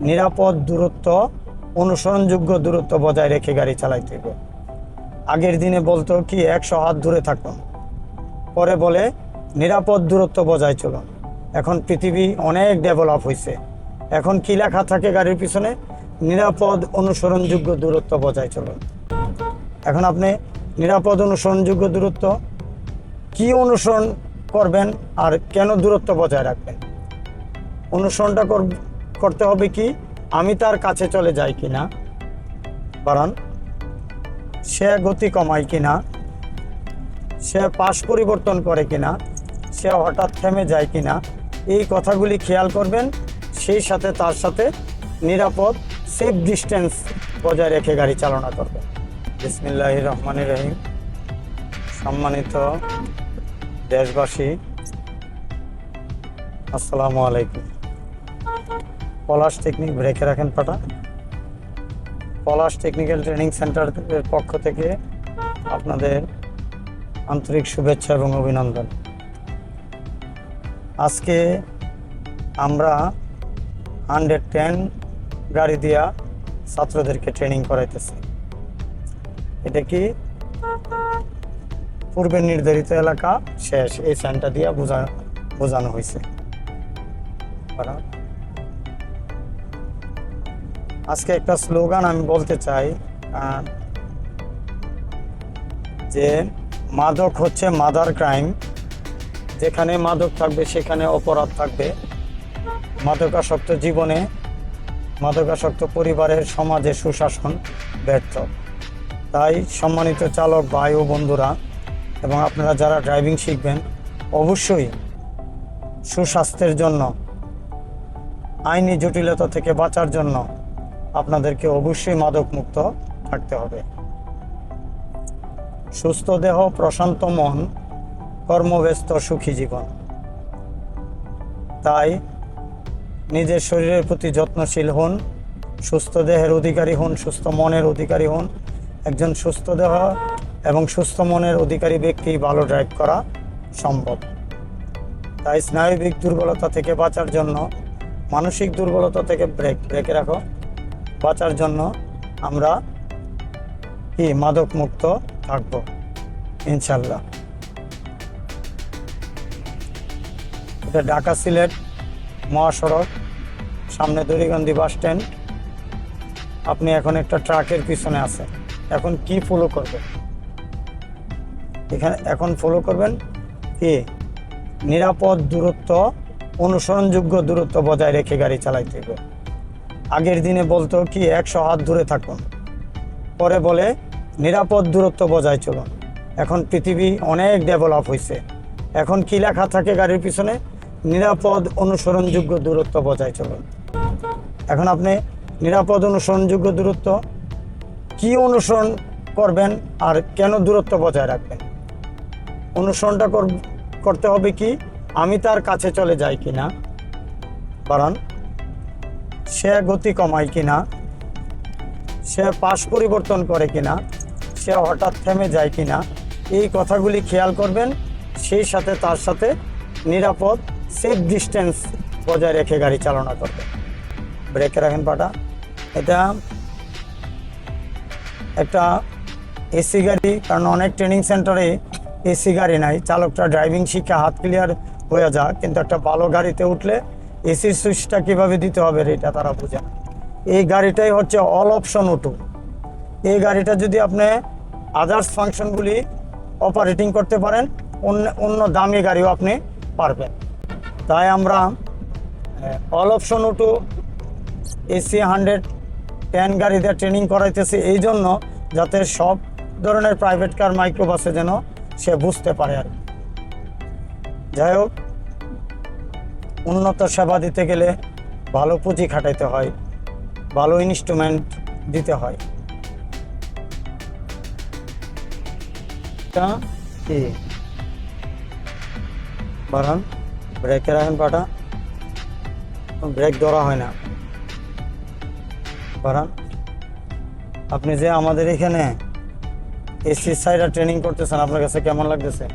নিরাপদ দূরত্ব, অনুসরণযোগ্য দূরত্ব বজায় রেখে গাড়ি চালাইতে হবে আগের দিনে বলতো কি, একশো হাত দূরে থাকুন। পরে বলে, নিরাপদ দূরত্ব বজায় চলুন। এখন পৃথিবী অনেক ডেভেলপ হয়েছে এখন কি লেখা থাকে গাড়ির পিছনে? নিরাপদ, অনুসরণযোগ্য দূরত্ব বজায় চলুন। এখন আপনি নিরাপদ, অনুসরণযোগ্য দূরত্ব, কি অনুসরণ করবেন আর কেন দূরত্ব বজায় রাখবেন? অনুসরণটা কর- করতে হবে কি? আমি তার কাছে চলে যাই কিনা? বাড়ান সে গতি কমায় কিনা? সে পাশ পরিবর্তন করে কিনা? সে হঠাৎ থেমে যায় কিনা? এই কথাগুলি খেয়াল করবেন, সেই সাথে তার সাথে নিরাপদ সেফ ডিস্টেন্স বজায় রেখে গাড়ি চালনা করবেন। বিসমিল্লাহ রহমান রহিম। সম্মানিত দেশবাসী, আসসালামু আলাইকুম। পলাশ টেকনিক ব্রেকে রাখেন পাটা। পলাশ টেকনিক্যাল ট্রেনিং সেন্টারের পক্ষ থেকে আপনাদের আন্তরিক শুভেচ্ছা এবং অভিনন্দন। আজকে আমরা হান্ড্রেড টেন গাড়ি দিয়া ছাত্রদেরকে ট্রেনিং করাইতেছি। এটা কি? পূর্বে নির্ধারিত এলাকা শেষ। এই সাইনটা দিয়া বোঝা বোঝানো হয়েছে। আজকে একটা স্লোগান আমি বলতে চাই যে মাদক হচ্ছে মাদার ক্রাইম। যেখানে মাদক থাকবে, সেখানে অপরাধ থাকবে। মাদকাসক্ত জীবনে, মাদকাসক্ত পরিবারের সমাজে সুশাসন ব্যর্থ। তাই সম্মানিত চালক ভাই ও বন্ধুরা, এবং আপনারা যারা ড্রাইভিং শিখবেন, অবশ্যই সুস্বাস্থ্যের জন্য, আইনি জটিলতা থেকে বাঁচার জন্য আপনাদেরকে অবশ্যই মাদক মুক্ত থাকতে হবে। সুস্থ দেহ, প্রশান্ত মন, কর্মব্যস্ত, সুখী জীবন। তাই নিজের শরীরের প্রতি যত্নশীল হন, সুস্থ দেহের অধিকারী হন, সুস্থ মনের অধিকারী হন। একজন সুস্থ দেহ এবং সুস্থ মনের অধিকারী ব্যক্তি ভালো ড্রাইভ করা সম্ভব। তাই স্নায়বিক দুর্বলতা থেকে বাঁচার জন্য, মানসিক দুর্বলতা থেকে ব্রেক ব্রেকে রাখো। বাঁচার জন্য আমরা কি মাদক মুক্ত থাকব? ইনশাল্লাহ এটা ঢাকা সিলেট মহাসড়ক, সামনে দড়িগন্দি বাস স্ট্যান্ড। আপনি এখন একটা ট্রাকের পিছনে আছেন। এখন কি ফলো করবেন? এখানে এখন ফলো করবেন কি? নিরাপদ দূরত্ব, অনুসরণযোগ্য দূরত্ব বজায় রেখে গাড়ি চালাইতে হবে। আগের দিনে বলতো কি, একশো হাত দূরে থাকুন পরে বলে, নিরাপদ দূরত্ব বজায় চলুন এখন পৃথিবী অনেক ডেভেলপ হয়েছে এখন কি লেখা থাকে গাড়ির পিছনে? নিরাপদ অনুসরণযোগ্য দূরত্ব বজায় চলুন এখন আপনি নিরাপদ অনুসরণযোগ্য দূরত্ব কি অনুসরণ করবেন আর কেন দূরত্ব বজায় রাখবেন? অনুসরণটা কর- করতে হবে কি, আমি তার কাছে চলে যাই কি না বাড়ান। সে গতি কমায় কিনা? সে পাশ পরিবর্তন করে কিনা? সে হঠাৎ থেমে যায় কিনা? এই কথাগুলি খেয়াল করবেন, সেই সাথে তার সাথে নিরাপদ সেফ ডিস্টেন্স বজায় রেখে গাড়ি চালনা করবেন ব্রেকে রাখেন পাটা। এটা একটা এসি গাড়ি, কারণ অনেক ট্রেনিং সেন্টারে এসি গাড়ি নাই। চালকটা ড্রাইভিং শিখে হাত ক্লিয়ার হয়ে যা কিন্তু একটা ভালো গাড়িতে উঠলে এসির সুইচটা কীভাবে দিতে হবে এটা তারা বোঝে। এই গাড়িটাই হচ্ছে অল অপশন অটো এই গাড়িটা যদি আপনি আদার্স ফাংশনগুলি অপারেটিং করতে পারেন, অন্য অন্য দামি গাড়িও আপনি পারবেন তাই আমরা all option auto AC hundred ten গাড়িতে ট্রেনিং করাইতেছে এই জন্য যাতে সব ধরনের প্রাইভেট কার মাইক্রোবাসে যেন সে বুঝতে পারে আর। যাই হোক উন্নত সেবা দিতে গেলে ভালো পুঁজি খাটাইতে হয়, ভালো ইনস্ট্রুমেন্ট দিতে হয়। বাড়ান, ব্রেকে রাখেন পাটা। ব্রেক ধরা হয় না। বাড়ান। আপনি যে আমাদের এখানে এসি সাইডা ট্রেনিং করতেছেন, আপনার কাছে কেমন লাগতেছে?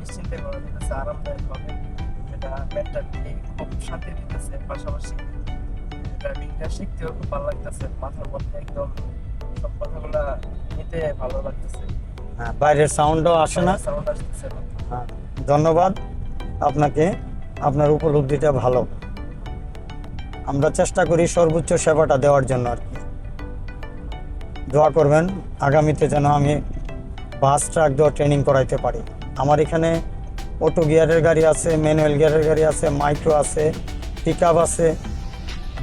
নিশ্চিন্তে করা আরামদায়ক হবে এটা মেন্টালি খুব শান্তি দিতেছে পাশাপাশি ড্রাইভিংটা শিখতেও খুব ভালো লাগতেছে মাথার মধ্যে একদম সব কথাগুলা নিতে ভালো লাগতেছে। হ্যাঁ বাইরের সাউন্ডও আসে না। সাউন্ড আসতেছে। হ্যাঁ, ধন্যবাদ। আপনাকে আপনার উপলব্ধিটা ভালো। আমরা চেষ্টা করি সর্বোচ্চ সেবাটা দেওয়ার জন্য আর কি। দোয়া করবেন আগামীতে যেন আমি বাস, ট্রাক দেওয়া ট্রেনিং করাইতে পারি। আমার এখানে অটো গিয়ারের গাড়ি আছে ম্যানুয়াল গিয়ারের গাড়ি আছে মাইক্রো আছে পিক আছে,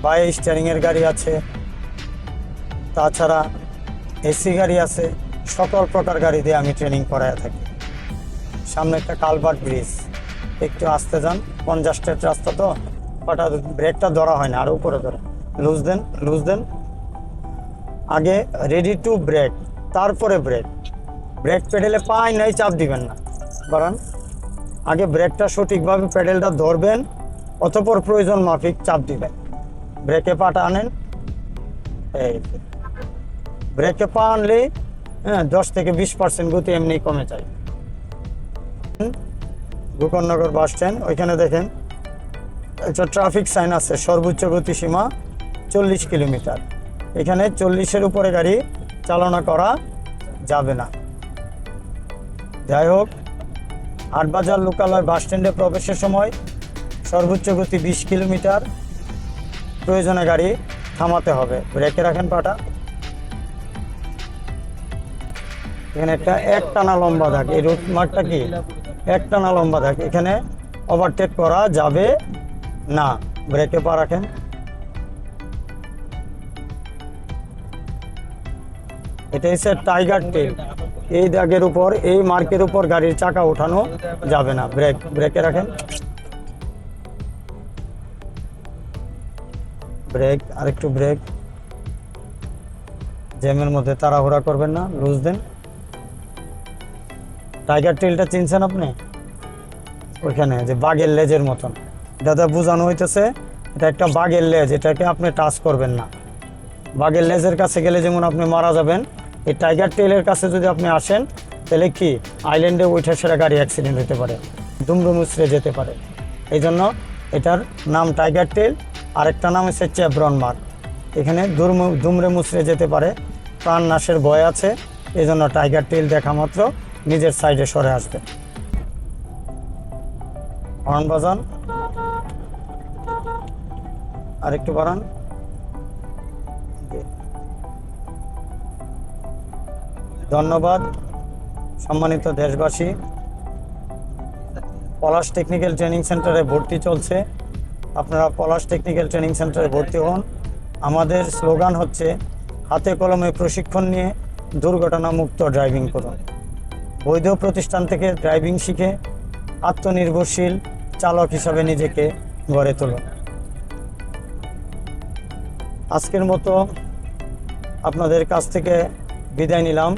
বাই স্টিয়ারিংয়ের গাড়ি আছে, তাছাড়া এসি গাড়ি আছে, সকল প্রকার গাড়ি দিয়ে আমি ট্রেনিং করায় থাকি। সামনে একটা কালভার্ট ব্রিজ একটু আসতে যান কনজাস্টেড রাস্তা তো হঠাৎ ব্রেকটা ধরা হয় না, আর উপরে ধরে লুজ দেন লুজ দেন। আগে রেডি টু ব্রেক তারপরে ব্রেক ব্রেক প্যাডেলে পাই নাই, চাপ দিবেন না। বাড়ান আগে ব্রেকটা সঠিকভাবে প্যাডেলটা ধরবেন, অতপর প্রয়োজন মাফিক চাপ দিবেন। ব্রেকে পাটা আনেন, এই ব্রেকে পা আনলে হ্যাঁ দশ থেকে বিশ পার্সেন্ট গতি এমনি কমে যায়। গোকর্ণনগর বাস স্ট্যান্ড ওইখানে দেখেন, একটা ট্রাফিক সাইন আছে, সর্বোচ্চ গতিসীমা চল্লিশ কিলোমিটার। এখানে চল্লিশের উপরে গাড়ি চালনা করা যাবে না। যাই হোক আটবাজার লোকালয় বাস স্ট্যান্ডে প্রবেশের সময় সর্বোচ্চ গতি বিশ কিলোমিটার। প্রয়োজনে গাড়ি থামাতে হবে। ব্রেকে রাখেন পাটা। এখানে একটা এক টানা লম্বা দাগ এই রুট মার্কটা কি? এক টানা লম্বা দাগ এখানে ওভারটেক করা যাবে না। ব্রেকে পা রাখেন। এটা হচ্ছে টাইগার টেল এই দাগের উপর, এই মার্কের উপর গাড়ির চাকা ওঠানো যাবে না। ব্রেক ব্রেকে রাখেন। ব্রেক আরেকটু ব্রেক জ্যামের মধ্যে তাড়াহুড়া করবেন না, লুজ দেন। টাইগার টেলটা চিনছেন আপনি? ওইখানে, যে বাঘের লেজের মতন। দাদা, বোঝানো হইতেছে, এটা একটা বাঘের লেজ, এটাকে আপনি টাচ করবেন না। বাঘের লেজের কাছে গেলে যেমন আপনি মারা যাবেন এই টাইগার টেলের কাছে যদি আপনি আসেন, তাহলে কি আইল্যান্ডে উঠে সেরা গাড়ি অ্যাক্সিডেন্ট হতে পারে দুমড়ে মুচড়ে যেতে পারে। এই জন্য এটার নাম টাইগার টেল আরেকটা নাম হচ্ছে চ্যাব্রন মার্ক এখানে দুর্ম- দুমড়ে মুচড়ে যেতে পারে, প্রাণ নাশের ভয় আছে এই জন্য টাইগার টেল দেখা মাত্র নিজের সাইডে সরে আসবে। হর্ন বাজান আরেকটু বাড়ান। ধন্যবাদ, সম্মানিত দেশবাসী। পলাশ টেকনিক্যাল ট্রেনিং সেন্টারে ভর্তি চলছে। আপনারা পলাশ টেকনিক্যাল ট্রেনিং সেন্টারে ভর্তি হন। আমাদের স্লোগান হচ্ছে, হাতে কলমে প্রশিক্ষণ নিয়ে দুর্ঘটনা মুক্ত ড্রাইভিং করুন। বৈধ প্রতিষ্ঠান থেকে ড্রাইভিং শিখে আত্মনির্ভরশীল চালক হিসাবে নিজেকে গড়ে তুলুন। আজকের মতো আপনাদের কাছ থেকে বিদায় নিলাম।